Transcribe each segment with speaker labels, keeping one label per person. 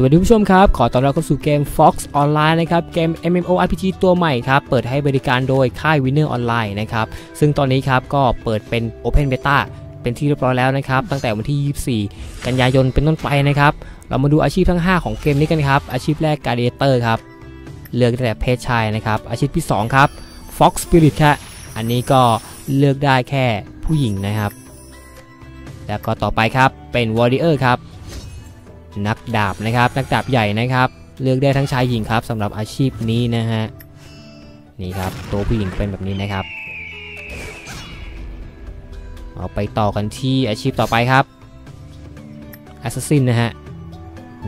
Speaker 1: สวัสดีผู้ชมครับ ขอต้อนรับเข้าสู่เกม Fox Online นะครับ เกม MMORPG ตัวใหม่ครับ เปิดให้บริการโดยค่าย Winner Online นะครับ ซึ่งตอนนี้ครับก็เปิดเป็น Open Beta เป็นที่เรียบร้อยแล้วนะครับ ตั้งแต่วันที่ 24 กันยายนเป็นต้นไปนะครับ เรามาดูอาชีพทั้ง 5 ของเกมนี้กันครับ อาชีพแรก Gladiator ครับ เลือกได้แต่เพศชายนะครับ อาชีพที่ 2 ครับ Fox Spirit ครับอันนี้ก็เลือกได้แค่ผู้หญิงนะครับ แล้วก็ต่อไปครับเป็น Warrior ครับ นักดาบนะครับ นักดาบใหญ่นะครับ เลือกได้ทั้งชายหญิงครับสำหรับอาชีพนี้นะฮะนี่ครับตัวผู้หญิงเป็นแบบนี้นะครับเอาไปต่อกันที่อาชีพต่อไปครับ Assassin นะฮะ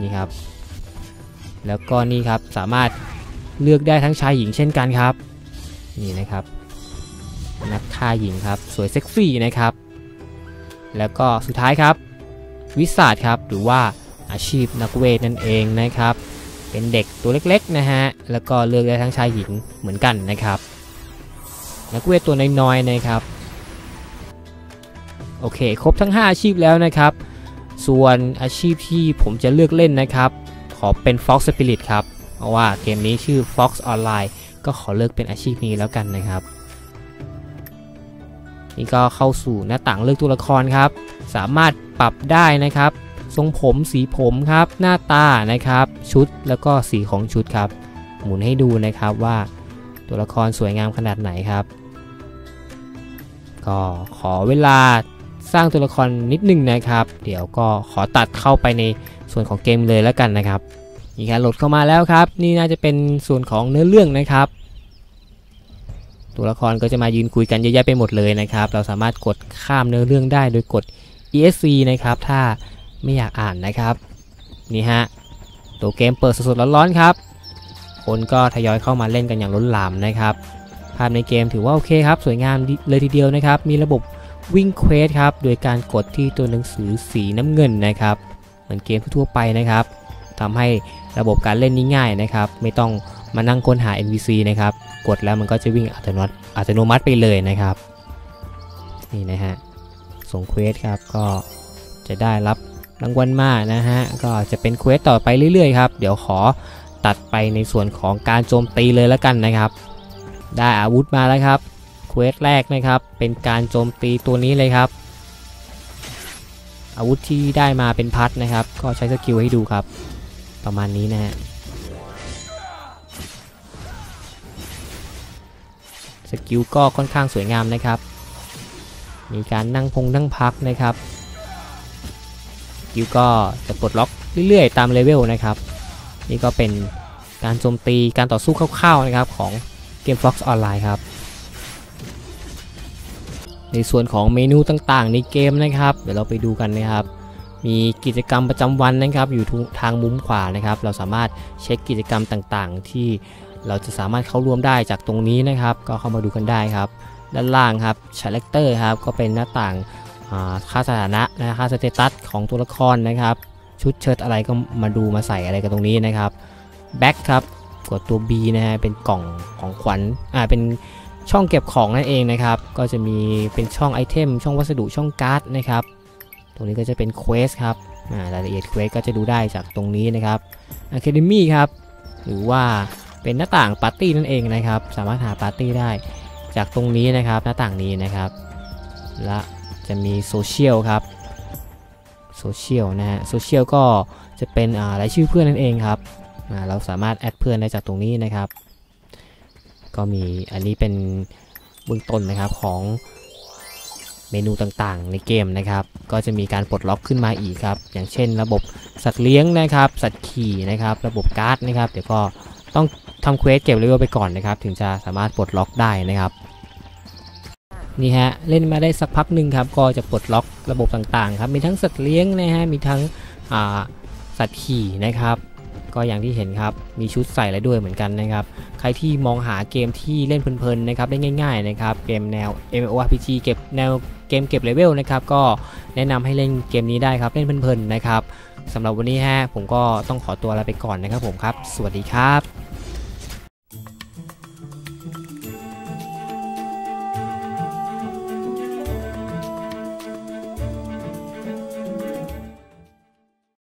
Speaker 1: นี่ครับ แล้วก็นี่ครับสามารถเลือกได้ทั้งชายหญิงเช่นกันครับ นี่นะครับ นักฆ่าหญิงครับ สวยเซ็กซี่นะครับ แล้วก็สุดท้ายครับ วิสาดครับหรือว่า อาชีพนักเวทนั่นเองนะครับ เป็นเด็กตัวเล็กๆนะฮะ แล้วก็เลือกได้ทั้งชายหญิงเหมือนกันนะครับ นักเวทตัวน้อยๆนะครับ โอเค ครบทั้ง 5 อาชีพแล้วนะครับ ส่วนอาชีพที่ผมจะเลือกเล่นนะครับ ขอเป็น Fox Spirit ครับ เพราะว่าเกมนี้ชื่อ Fox Online ก็ขอเลือกเป็นอาชีพนี้แล้วกันนะครับนี่ก็เข้าสู่หน้าต่างเลือกตัวละครครับ สามารถปรับได้นะครับ ทรงผมสีผมครับ หน้าตานะครับ ชุดแล้วก็สีของชุดครับ หมุนให้ดูนะครับว่าตัวละครสวยงามขนาดไหนครับ ก็ขอเวลาสร้างตัวละครนิดนึงนะครับ เดี๋ยวก็ขอตัดเข้าไปในส่วนของเกมเลยแล้วกันนะครับนี่ครับโหลดเข้ามาแล้วครับ นี่น่าจะเป็นส่วนของเนื้อเรื่องนะครับ ตัวละครก็จะมายืนคุยกันเยอะแยะไปหมดเลยนะครับ เราสามารถกดข้ามเนื้อเรื่องได้โดยกด ESC นะครับ ถ้า ไม่อยากอ่านนะครับ นี่ฮะ ตัวเกมเปิดสดๆร้อนๆครับ คนก็ทยอยเข้ามาเล่นกันอย่างล้นหลามนะครับ ภาพในเกมถือว่าโอเคครับ สวยงามเลยทีเดียวนะครับ มีระบบวิ่งเควสครับ โดยการกดที่ตัวหนังสือสีน้ำเงินนะครับ เหมือนเกมทั่วไปนะครับทำให้ระบบการเล่นนี้ง่ายนะครับ ไม่ต้องมานั่งค้นหา NPC นะครับ กดแล้วมันก็จะวิ่งอัตโนมัติอัตโนมัติไปเลยนะครับ นี่นะฮะ ส่งเควสครับ ก็จะได้รับ รางวัลมานะฮะก็จะเป็นเควสต่อไปเรื่อยๆครับเดี๋ยวขอตัดไปในส่วนของการโจมตีเลยแล้วกันนะครับ ได้อาวุธมาแล้วครับเควสแรกนะครับ เป็นการโจมตีตัวนี้เลยครับ อาวุธที่ได้มาเป็นพัดนะครับ ก็ใช้สกิลให้ดูครับ ประมาณนี้นะฮะสกิลก็ค่อนข้างสวยงามนะครับ มีการนั่งพงนั่งพักนะครับ กิลก็จะปลดล็อกเรื่อยๆ ตามเลเวลนะครับ นี่ก็เป็นการโจมตีการต่อสู้คร่าวๆนะครับของเกม Fox Online ครับ ในส่วนของเมนูต่างๆ ในเกมนะครับ เดี๋ยวเราไปดูกันนะครับ มีกิจกรรมประจำวันนะครับ อยู่ทางมุมขวานะครับ เราสามารถเช็คกิจกรรมต่างๆ ที่เราจะสามารถเข้าร่วมได้จากตรงนี้นะครับ ก็เข้ามาดูกันได้ครับ ด้านล่างครับชาร์เลคเตอร์ครับ ก็เป็นหน้าต่าง ค่าสถานะนะค่าสเตตัสของตัวละครนะครับ ชุดเชิ้ตอะไรก็มาดูมาใส่อะไรกันตรงนี้นะครับแบ็คครับกดตัว B นะฮะเป็นกล่องของขวัญอ่าเป็นช่องเก็บของนั่นเองนะครับ ก็จะมีเป็นช่องไอเทมช่องวัสดุช่องการ์ดนะครับ ตรงนี้ก็จะเป็นเควสครับรายละเอียดเควสก็จะดูได้จากตรงนี้นะครับ Academy ครับ หรือว่าเป็นหน้าต่างปาร์ตี้นั่นเองนะครับ สามารถหาปาร์ตี้ได้จากตรงนี้นะครับ หน้าต่างนี้นะครับ และ จะมีโซเชียลครับโซเชียลนะฮะโซเชียลก็จะเป็นรายชื่อเพื่อนนั่นเองครับเราสามารถแอดเพื่อนได้จากตรงนี้นะครับ ก็มีอันนี้เป็นเบื้องต้นนะครับของเมนูต่างๆ ในเกมนะครับ ก็จะมีการปลดล็อกขึ้นมาอีกครับ อย่างเช่น ระบบสัตว์เลี้ยงนะครับ สัตว์ขี่นะครับ ระบบการ์ดนะครับ เดี๋ยวก็ต้องทำเควสเก็บเลเวลไปก่อนนะครับ ถึงจะสามารถปลดล็อกได้นะครับ นี่ฮะเล่นมาได้สักพักหนึ่งครับก็จะปลดล็อกระบบต่างๆครับมีทั้งสัตว์เลี้ยงนะฮะมีทั้งสัตว์ขี่นะครับ ก็อย่างที่เห็นครับมีชุดใส่แล้วด้วยเหมือนกันนะครับ ใครที่มองหาเกมที่เล่นเพลินๆนะครับได้ง่าย ๆนะครับ เกมแนว MMORPG เก็บแนวเกมเก็บเลเวลนะครับก็แนะนำให้เล่นเกมนี้ได้ครับเล่นเพลินๆนะครับสำหรับวันนี้ฮะผมก็ต้องขอตัวลาไปก่อนนะครับผมครับ สวัสดีครับ